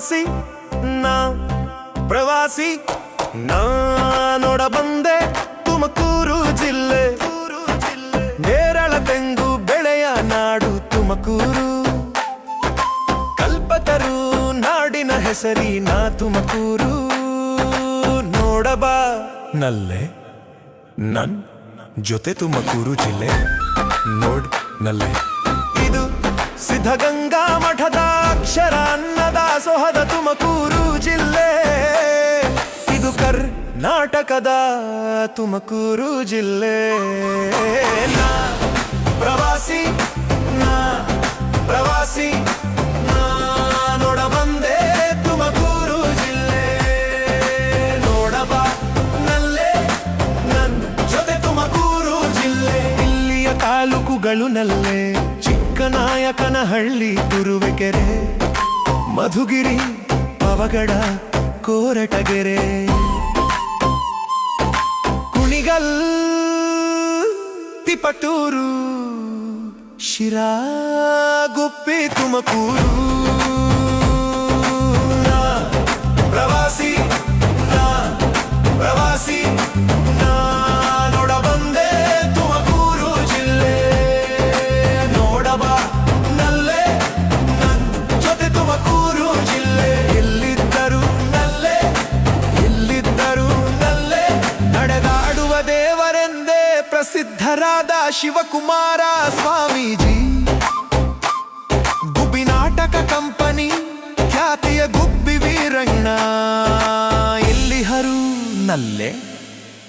ಪ್ರವಾಸಿ, ನಾ ಪ್ರವಾಸಿ. ನಾ ನೋಡ ಬಂದೆ ತುಮಕೂರು ಜಿಲ್ಲೆ. ಜಿಲ್ಲೆ ನೇರಳ ತೆಂಗು, ಬೆಳೆಯ ನಾಡು ತುಮಕೂರು. ಕಲ್ಪತರು ನಾಡಿನ ಹೆಸರಿನ ತುಮಕೂರು. ನೋಡಬಾ ನಲ್ಲೆ, ನನ್ ಜೊತೆ ತುಮಕೂರು ಜಿಲ್ಲೆ. ನೋಡ್ ನಲ್ಲೆ. ಸಿದ್ಧಗಂಗಾ ಮಠದ ಅಕ್ಷರ ಅನ್ನದ ಸೊಹದ ತುಮಕೂರು ಜಿಲ್ಲೆ. ಇದು ಕರ್ನಾಟಕದ ತುಮಕೂರು ಜಿಲ್ಲೆ. ನಾ ಪ್ರವಾಸಿ ನಾ ಪ್ರವಾಸಿ ತಾಲೂಕುಗಳು ನಲ್ಲೆ. ಚಿಕ್ಕನಾಯಕನಹಳ್ಳಿ ತುರುವೆಕೆರೆ ಮಧುಗಿರಿ ಪವಗಡ ಕೋರಟಗೆರೆ. ಕುಣಿಗಲ್ ತಿಪಟೂರು ಶಿರಾ ಗುಪ್ಪಿ ತುಮಕೂರು. ಶಿವಕುಮಾರ ಸ್ವಾಮೀಜಿ. ಗುಬ್ಬಿ ನಾಟಕ ಕಂಪನಿ, ಖ್ಯಾತಿಯ ಗುಬ್ಬಿ ವೀರಣ್ಣ. ಇಲ್ಲಿಹರು ನಲ್ಲೆ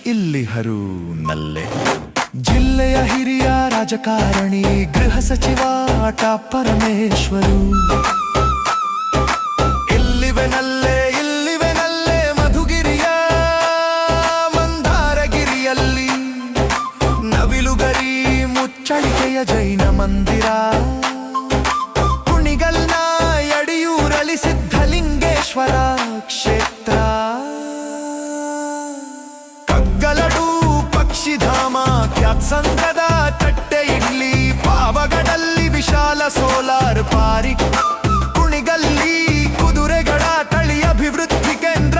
ಇಲ್ಲಿಹರು ನಲ್ಲೆ. ಜಿಲ್ಲೆಯ ಹಿರಿಯ ರಾಜಕಾರಣಿ, ಗೃಹ ಸಚಿವ ಪರಮೇಶ್ವರು. ಇಲ್ಲಿವೆನಲ್ಲೇ ಇಲ್ಲಿವೆನಲ್ಲೇ ಜೈನ ಮಂದಿರ. ಕುಣಿಗಲ್ನ ಯಡಿಯೂರಲಿ ಸಿದ್ಧಲಿಂಗೇಶ್ವರ ಕ್ಷೇತ್ರ. ಕಗ್ಗಲಡು ಪಕ್ಷಿಧಾಮ ಕ್ಯಾತ್ಸಂಗದ ತಟ್ಟೆ ಇಡ್ಲಿ ಪಾವಗಡಲ್ಲಿ ವಿಶಾಲ ಸೋಲಾರ್ ಪಾರ್ಕ್ ಕುಣಿಗಲ್ಲಿ ಕುದುರೆಗಳ ತಳಿ ಅಭಿವೃದ್ಧಿ ಕೇಂದ್ರ,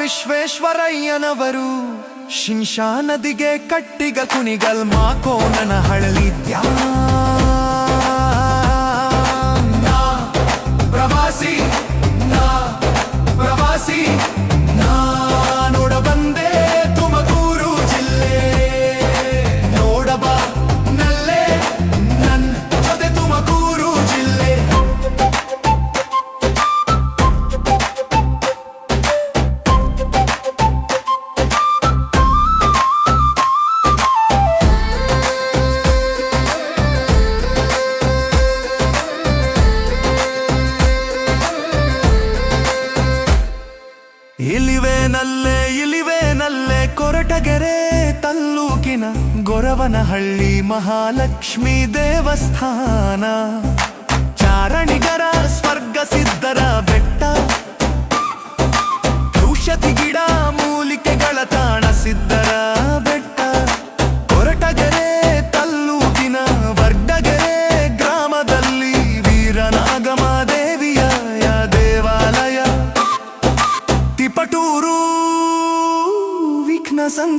ವಿಶ್ವೇಶ್ವರಯ್ಯನವರು ಶಿಂಶಾ ನದಿಗೆ ಕಟ್ಟಿಗ ಕುಣಿಗಲ್ ಮಾಕೋನನ ಹಳಲಿ ದ್ಯಾನ. ಪ್ರವಾಸಿ ಪ್ರವಾಸಿ ಇಲಿವೇನಲ್ಲೇ ಇಲಿವೇನಲ್ಲೇ ಕೊರಟಗೆರೆ ತಲ್ಲೂಕಿನ ಗೊರವನಹಳ್ಳಿ ಮಹಾಲಕ್ಷ್ಮಿ ದೇವಸ್ಥಾನ. ಚಾರಣಿಗರ ಸ್ವರ್ಗ ಸಿದ್ಧರ ಬೆಟ್ಟ. ಔಷಧಿ ಗಿಡ, ಮೂಲಿಕೆಗಳ ತಾಣ ಸಿದ್ಧರ.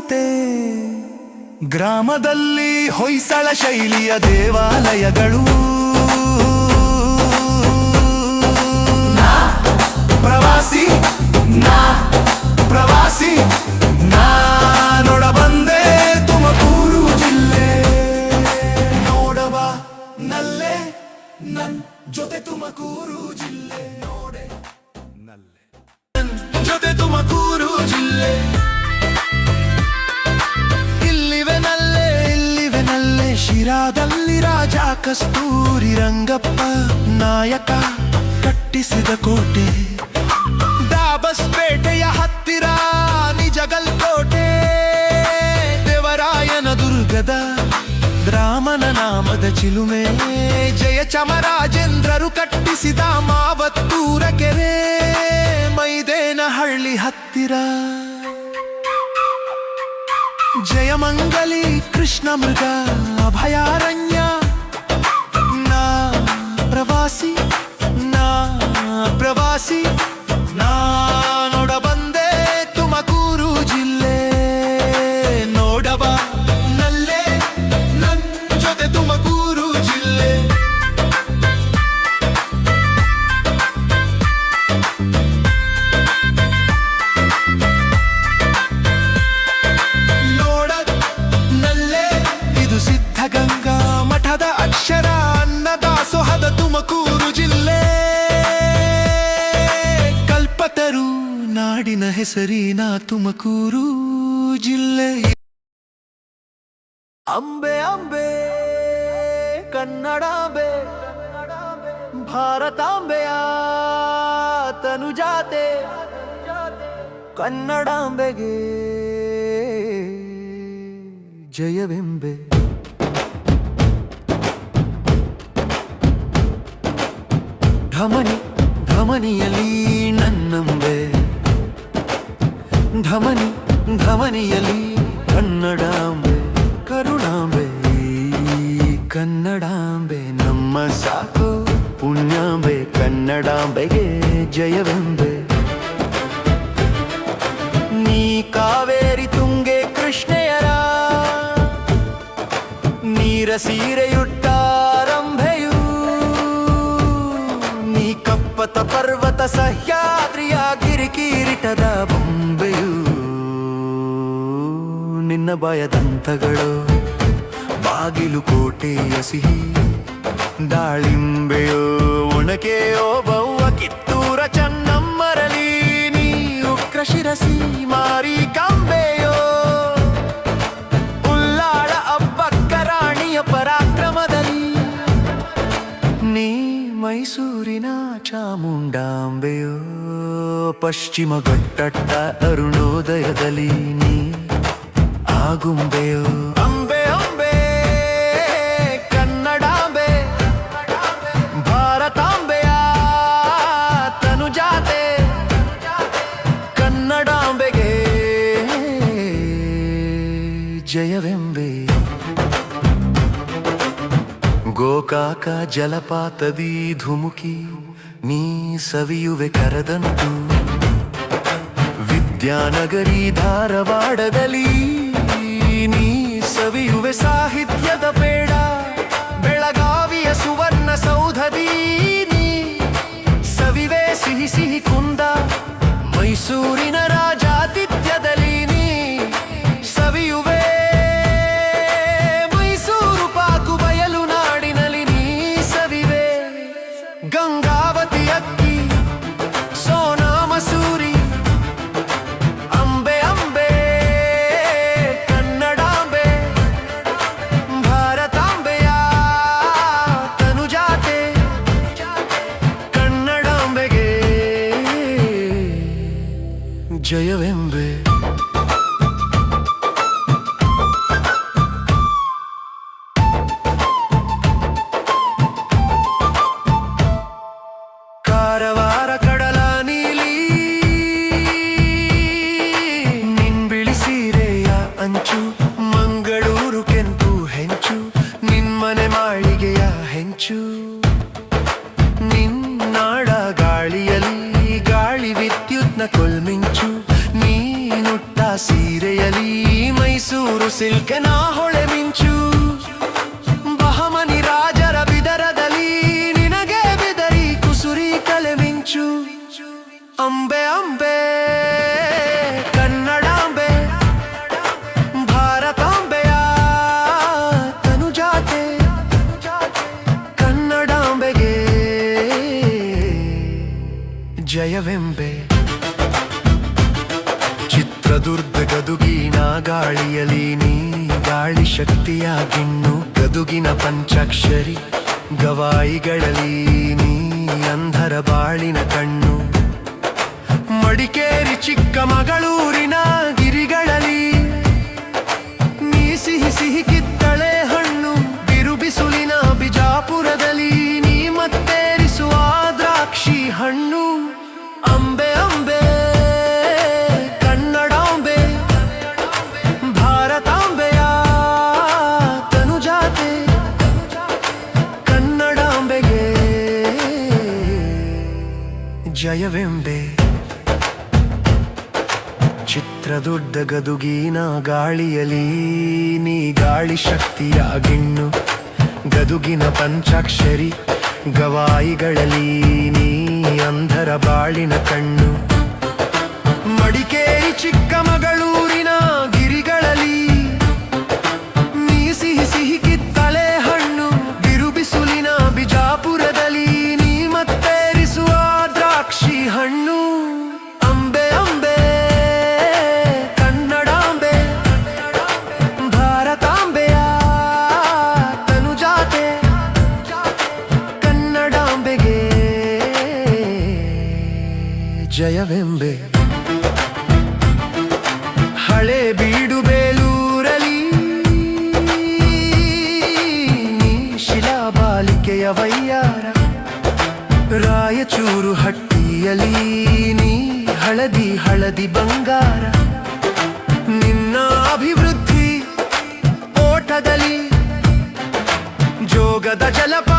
ಸಂತೆ ಗ್ರಾಮದಲ್ಲಿ ಹೊಯ್ಸಳ ಶೈಲಿಯ ದೇವಾಲಯಗಳು. ಪ್ರವಾಸಿ ನಾ ಪ್ರವಾಸಿ ಕೋಟೆ ಡಾಬಸ್ಪೇಟೆಯ ಹತ್ತಿರ ನಿಜಗಲ್ ಕೋಟೆ ದೇವರಾಯನ ದುರ್ಗದ ರಾಮನ ನಾಮದ ಚಿಲುಮೆ, ಜಯ ಚಮರಾಜೇಂದ್ರರು ಕಟ್ಟಿಸಿದ ಮಾವತ್ತೂರ ಕೆರೆ, ಮೈದೇನಹಳ್ಳಿ ಹತ್ತಿರ. ಜಯಮಂಗಲಿ ಕೃಷ್ಣ ಮೃಗ, ಅಭಯಾರಣ್ಯ, ನಾ ಪ್ರವಾಸಿ ನಾ ಪ್ರವಾಸಿ ನಾಡಿನ ಹೆಸರಿನ ತುಮಕೂರು ಜಿಲ್ಲೆ. ಅಂಬೆ ಅಂಬೆ ಕನ್ನಡಾಂಬೆ ಭಾರತಾಂಬೆಯ ತನುಜಾತೆ ಕನ್ನಡಾಂಬೆಗೆ ಜಯವೆಂಬೆ. ಧಮನಿ ಧಮನಿಯಲ್ಲಿ ನನ್ನಂಬೆ. ಧಮನಿ ಧಮನಿಯಲಿ ಕನ್ನಡಾಂಬೆ, ಕರುಣಾಂಬೆ, ಕನ್ನಡಾಂಬೆ, ನಮ್ಮ ಸಾಕು ಪುಣ್ಯಾಂಬೆ, ಕನ್ನಡಾಂಬೆಗೆ ಜಯವೆಂಬೆ. ನೀ ಕಾವೇರಿ ತುಂಗೆ ಕೃಷ್ಣೆಯರ, ನೀರ ಸೀರೆಯುಟ್ಟಾರಂಭೆಯು ನೀ ಕಪ್ಪತ ಪರ್ವತ ಸಹ್ಯಾದ್ರಿಯ ಗಿರಿಕಿರೀಟದ ಬೊಂಬೆಯು ನಿನ್ನ ಬಾಯದಂತಗಳು. ಬಾಗಿಲು ಕೋಟೆಯ ಸಿಹಿ, ದಾಳಿಂಬೆಯೋ ಒಣಕೆಯೋ ಬವ್ವ ಕಿತ್ತೂರ ಚನ್ನಮ್ಮರಲಿ. ನೀ ಕ್ರಶಿರಸಿ ಶಿರಸಿ ಮಾರಿ ಕಂಬೆಯೋ. ಉಲ್ಲಾಳ ಅಬ್ಬಕ್ಕ ರಾಣಿಯ ಪರಾಕ್ರಮದಲ್ಲಿ. ನೀ ಮೈಸೂರಿನ ಚಾಮುಂಡಾಂಬೆಯೋ. ಪಶ್ಚಿಮ ಘಟ್ಟಟ್ಟ ಅರುಣೋದಯದಲ್ಲಿ ನೀ ಆಗುಂಬೆಯೋ ಅಂಬೆ ಅಂಬೆ, ಕನ್ನಡಾಂಬೆ, ಭಾರತಾಂಬೆಯ ತನುಜಾತೆ, ಕನ್ನಡಾಂಬೆಗೆ ಜಯವೆಂಬೆ. ಗೋಕಾಕ ಜಲಪಾತದಿ ಧುಮುಕಿ ನೀ ಸವಿಯುವೆ ಕರದಂಟು. ವಿದ್ಯಾನಗರಿ ಧಾರವಾಡದಲ್ಲಿ ನೀ ಸವಿಯುವೆ ಸಾಹಿತ್ಯದ ಬೇಡ, ಬೆಳಗಾವಿಯ ಸುವರ್ಣ ಸೌಧದಿ ನೀ ಸವಿವೆ ಸಿಹಿ ಸಿಹಿ ಕುಂದ ಮೈಸೂರಿನ ರಾಜಾತಿಥ್ಯದಲ್ಲಿ ಜಯವೆಂಬೆ. ಕಾರವಾರ ಕಡಲ ನೀಲಿ ನಿನ್ಬಿಳಿ ಸೀರೆಯ ಅಂಚು, ಮಂಗಳೂರು ಕೆಂಪು ಹೆಂಚು ನಿನ್ಮನೆ ಮಾಳಿಗೆಯ ಹೆಂಚು. ನಿನ್ನಾಡ ಗಾಳಿಯಲ್ಲಿ ಗಾಳಿ ವಿದ್ಯುತ್ನ ಕೊಲ್ಮಿಂಚು ಮೈಸೂರು ಸಿಲ್ಕನ ಹೊಳೆ ಮಿಂಚು ಗಾಳಿಯಲಿ ನೀ ಗಾಳಿ ಶಕ್ತಿಯಾಗಿನ್ನು ಗದುಗಿನ ಪಂಚಾಕ್ಷರಿ ಗವಾಯಿಗಳಲ್ಲಿ ನೀ ಅಂಧರ ಬಾಳಿನ ಕಣ್ಣು. ಮಡಿಕೇರಿ ಚಿಕ್ಕಮಗಳೂರಿನ ಗಿರಿಗಳಲ್ಲಿ ನೀ ಸಿಹಿ ಸಿಹಿ ಕಿತ್ತಳೆ ಹಣ್ಣು. ಬಿರುಬಿಸುಲಿನ ಬಿಜಾಪುರದಲ್ಲಿ ನೀ ಮತ್ತೇರಿಸುವ ದ್ರಾಕ್ಷಿ ಹಣ್ಣು. ಜಯವೆಂಬೆ. ಚಿತ್ರದುಡ್ಡ ಗದುಗಿನ ಗಾಳಿಯಲಿ, ನೀ ಗಾಳಿ ಶಕ್ತಿಯ ಗಿಣ್ಣು. ಗದುಗಿನ ಪಂಚಾಕ್ಷರಿ ಗವಾಯಿಗಳಲ್ಲಿ, ನೀ ಅಂಧರ ಬಾಳಿನ ಕಣ್ಣು. ಮಡಿಕೇರಿ ಚಿಕ್ಕಮಗಳೂರಿನ ಕೊಂಬೆ ಹಳೆ ಬೀಡು ಬೇಲೂರಲಿ ಶಿಲಾ ಬಾಲಿಕೆಯ ವೈಯಾರ. ರಾಯಚೂರು ಹಟ್ಟಿಯಲಿ ನೀ ಹಳದಿ ಹಳದಿ ಬಂಗಾರ. ನಿನ್ನ ಅಭಿವೃದ್ಧಿ ಓಟದಲ್ಲಿ ಜೋಗದ ಜಲಪಾತ.